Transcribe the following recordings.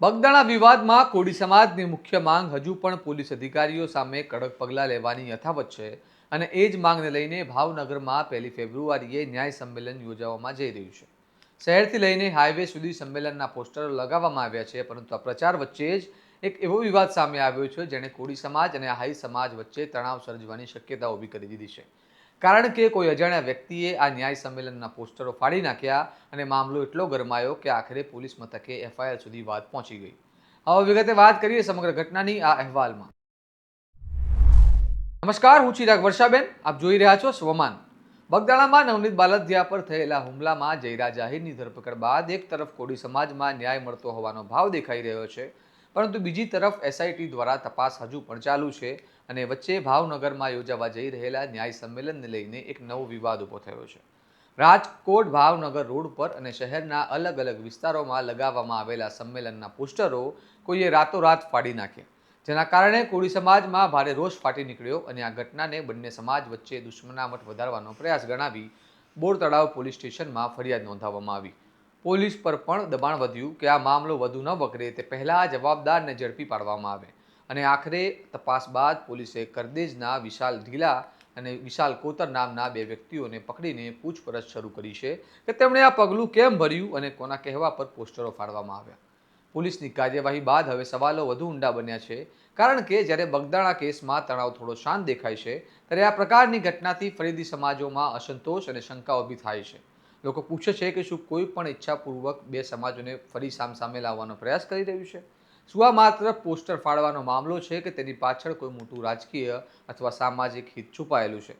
બગદાણા વિવાદમાં કોળી સમાજની મુખ્ય માંગ હજુ પણ પોલીસ અધિકારીઓ સામે કડક પગલાં લેવાની યથાવત છે અને એ જ માંગને લઈને ભાવનગરમાં પહેલી ફેબ્રુઆરીએ ન્યાય સંમેલન યોજવામાં જઈ રહ્યું છે. શહેરથી લઈને હાઈવે સુધી સંમેલનના પોસ્ટરો લગાવવામાં આવ્યા છે, પરંતુ આ પ્રચાર વચ્ચે જ એક એવો વિવાદ સામે આવ્યો છે જેણે કોળી સમાજ અને હાઈ સમાજ વચ્ચે તણાવ સર્જવાની શક્યતા ઊભી કરી દીધી છે. કારણ કે કોઈ અજાણ્યા વ્યક્તિએ આ ન્યાય સંમેલનના પોસ્ટરો ફાડી નાખ્યા અને મામલો એટલો ગરમાયો કે આખરે પોલીસ મથકે એફઆઈઆર સુધી વાત પહોંચી ગઈ. હવે વિગતે વાત કરીએ સમગ્ર ઘટનાની આ અહેવાલમાં. નમસ્કાર, હું ચિરાગ વર્ષાબેન. આપ જોઈ રહ્યા છો સ્વમાન. બગદાણામાં નવનીત બાલદિયા પર થયેલા હુમલામાં જયરા જાહીરની ધરપકડ બાદ એક તરફ કોડી સમાજમાં ન્યાય મળતો હોવાનો ભાવ દેખાઈ રહ્યો છે. પરંતુ બીજી તરફ એસઆઈટી દ્વારા તપાસ હજુ પણ ચાલુ છે અને વચ્ચે ભાવનગરમાં યોજાવા જઈ રહેલા ન્યાય સંમેલનને લઈને એક નવો વિવાદ ઊભો થયો છે. રાજકોટ ભાવનગર રોડ પર અને શહેરના અલગ અલગ વિસ્તારોમાં લગાવવામાં આવેલા સંમેલનના પોસ્ટરો કોઈએ રાતોરાત ફાડી નાખ્યા. જેના કારણે કોળી સમાજમાં ભારે રોષ ફાટી નીકળ્યો અને આ ઘટનાને બંને સમાજ વચ્ચે દુશ્મનામત વધારવાનો પ્રયાસ ગણાવી બોર તળાવ પોલીસ સ્ટેશનમાં ફરિયાદ નોંધાવવામાં આવી. પોલીસ પર પણ દબાણ વધ્યું કે આ મામલો વધુ ન વકરે તે પહેલાં જવાબદારને ઝડપી પાડવામાં આવે. અને આખરે તપાસ બાદ પોલીસે કરદેજના વિશાલ ઢીલા અને વિશાલ કોતર નામના બે વ્યક્તિઓને પકડીને પૂછપરછ શરૂ કરી છે કે તેમણે આ પગલું કેમ ભર્યું અને કોના કહેવા પર પોસ્ટરો ફાડવામાં આવ્યા. પોલીસની કાર્યવાહી બાદ હવે સવાલો વધુ ઊંડા બન્યા છે, કારણ કે જ્યારે બગદાણા કેસમાં તણાવ થોડો શાંત દેખાય છે, ત્યારે આ પ્રકારની ઘટનાથી ફરીદી સમાજોમાં અસંતોષ અને શંકા ઊભી થાય છે. લોકો પૂછે છે કે શું કોઈ પણ ઈચ્છાપૂર્વક બે સમાજોને ફરી સામસામે લાવવાનો પ્રયાસ કરી રહ્યું છે? શું આ માત્ર પોસ્ટર ફાળવાનો મામલો છે કે તેની પાછળ કોઈ મોટું રાજકીય અથવા સામાજિક હિત છુપાયેલું છે?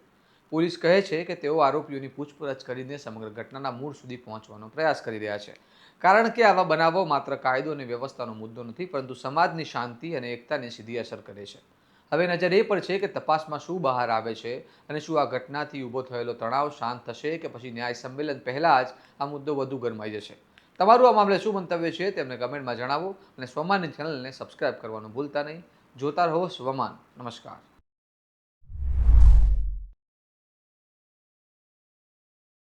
પોલીસ કહે છે કે તેઓ આરોપીઓની પૂછપરછ કરીને સમગ્ર ઘટનાના મૂળ સુધી પહોંચવાનો પ્રયાસ કરી રહ્યા છે. કારણ કે આવા બનાવો માત્ર કાયદો અને વ્યવસ્થાનો મુદ્દો નથી, પરંતુ સમાજની શાંતિ અને એકતાને સીધી અસર કરે છે. હવે નજર એ પર છે કે તપાસમાં શું બહાર આવે છે અને શું આ ઘટનાથી ઊભો થયેલો તણાવ શાંત થશે કે પછી ન્યાય સંમેલન પહેલાં જ આ મુદ્દો વધુ ગરમાઈ જશે? તમારું આ મામલે શું મંતવ્ય છે તેમને કમેન્ટમાં જણાવો અને સ્વમાનની ચેનલને સબસ્ક્રાઇબ કરવાનું ભૂલતા નહીં. જોતા રહો સ્વમાન. નમસ્કાર.